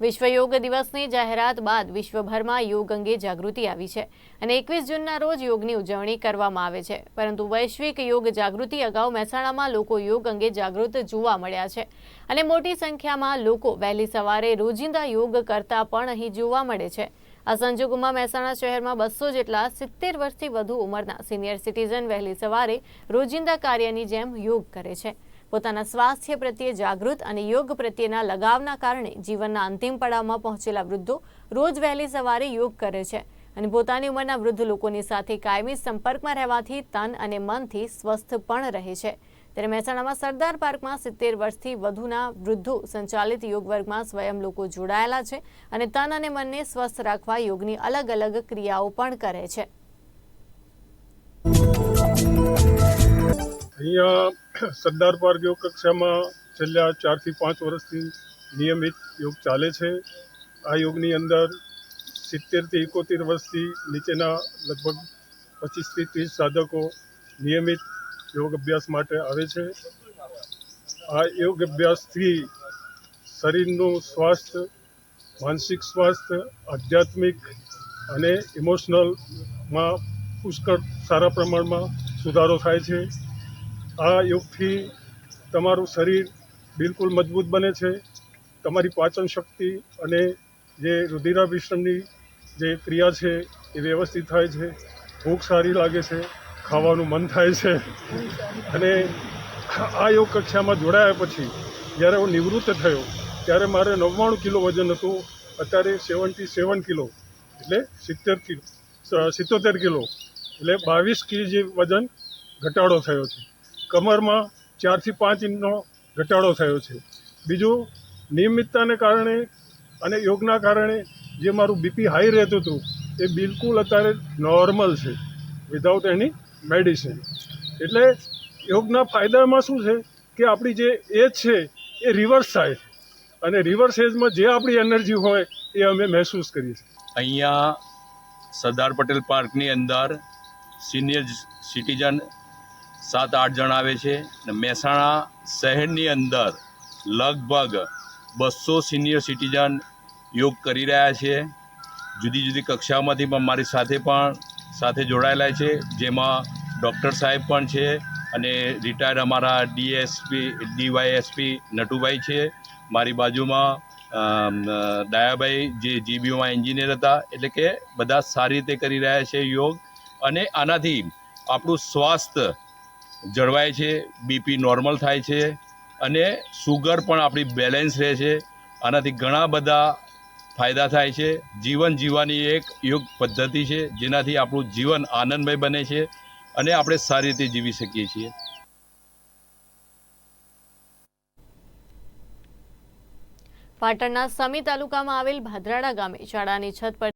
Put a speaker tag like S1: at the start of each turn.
S1: વિશ્વ યોગ દિવસની જાહેરાત બાદ વિશ્વભરમાં યોગ અંગે જાગૃતિ આવી છે અને એકવીસ જૂનના રોજ યોગની ઉજવણી કરવામાં આવે છે. પરંતુ વૈશ્વિક યોગ જાગૃતિ અગાઉ મહેસાણામાં લોકો યોગ અંગે જાગૃત જોવા મળ્યા છે અને મોટી સંખ્યામાં લોકો વહેલી સવારે રોજિંદા યોગ કરતા પણ અહીં જોવા મળે છે. આ સંજોગોમાં મહેસાણા શહેરમાં બસો જેટલા સિત્તેર વર્ષથી વધુ ઉંમરના સિનિયર સિટીઝન વહેલી સવારે રોજિંદા કાર્યની જેમ યોગ કરે છે. પોતાના સ્વાસ્થ્ય પ્રત્યે જાગૃત અને યોગ પ્રત્યેના લગાવના કારણે જીવનના અંતિમ પડાવમાં પહોંચેલા વૃદ્ધો રોજ વહેલી સવારે યોગ કરે છે અને પોતાની ઉંમરના વૃદ્ધ લોકોની સાથે કાયમી સંપર્કમાં રહેવાથી તન અને મનથી સ્વસ્થ પણ રહે છે. ત્યારે મહેસાણામાં સરદાર પાર્કમાં સિત્તેર વર્ષથી વધુના વૃદ્ધો સંચાલિત યોગ વર્ગમાં સ્વયં લોકો જોડાયેલા છે અને તન અને મનને સ્વસ્થ રાખવા યોગની અલગ અલગ ક્રિયાઓ પણ કરે છે.
S2: અહીંયા સરદાર પાર્ક યોગ કક્ષામાં છેલ્લા ચારથી પાંચ વર્ષથી નિયમિત યોગ ચાલે છે. આ યોગની અંદર સિત્તેરથી એકોતેર વર્ષથી નીચેના લગભગ પચીસથી ત્રીસ સાધકો નિયમિત યોગ અભ્યાસ માટે આવે છે. આ યોગ અભ્યાસથી શરીરનું સ્વાસ્થ્ય, માનસિક સ્વાસ્થ્ય, આધ્યાત્મિક અને ઇમોશનલમાં પુષ્કળ સારા પ્રમાણમાં સુધારો થાય છે. આ યોગથી તમારું શરીર બિલકુલ મજબૂત બને છે. તમારી પાચન શક્તિ અને જે રુધિરાભિશ્રમની જે ક્રિયા છે એ વ્યવસ્થિત થાય છે. ભૂખ સારી લાગે છે, ખાવાનું મન થાય છે. અને આ યોગ કક્ષામાં જોડાયા પછી જ્યારે હું નિવૃત્ત થયો ત્યારે મારે નવ્વાણું કિલો વજન હતું. અત્યારે સેવન્ટી સેવન કિલો એટલે સિત્તેર કિલો સિત્તોતેર કિલો એટલે બાવીસ કિલો વજન ઘટાડો થયો છે. કમરમાં ચારથી પાંચ ઇંચનો ઘટાડો થયો છે. બીજું, નિયમિતતાને કારણે અને યોગના કારણે જે મારું બીપી હાઈ રહેતું હતું, એ બિલકુલ અત્યારે નોર્મલ છે વિધાઉટ એની મેડિસિન એટલે યોગના ફાયદામાં શું છે કે આપણી જે એજ છે, એ રિવર્સ થાય અને રિવર્સ એજમાં જે આપણી એનર્જી હોય, એ અમે મહેસૂસ કરીએ છીએ.
S3: અહીંયા સરદાર પટેલ પાર્કની અંદર સિનિયર સિટીઝન સાત આઠ જણ આવે છે ને મહેસાણા શહેરની અંદર લગભગ બસો સિનિયર સિટીઝન યોગ કરી રહ્યા છે. જુદી જુદી કક્ષામાંથી પણ મારી સાથે પણ સાથે જોડાયેલા છે. જેમાં ડૉક્ટર સાહેબ પણ છે અને રિટાયર્ડ અમારા ડીએસપી, ડીવાયએસપી નટુભાઈ છે. મારી બાજુમાં દયાભાઈ જે જીબીઓમાં એન્જિનિયર હતા. એટલે કે બધા સારી રીતે કરી રહ્યા છે યોગ. અને આનાથી આપણું સ્વાસ્થ્ય જળવાય છે બીપી નોર્મલ થાય છે અને સુગર પણ આપણી બેલેન્સ રહે છે. આનાથી ઘણા બધા ફાયદા થાય છે. જીવન જીવવાની એક યોગ પદ્ધતિ છે, જેનાથી આપણું જીવન આનંદમય બને છે અને આપણે સારી રીતે જીવી શકીએ છીએ.
S1: પાટણના સમી તાલુકામાં આવેલ ભાદરાડા ગામે શાળાની છત પર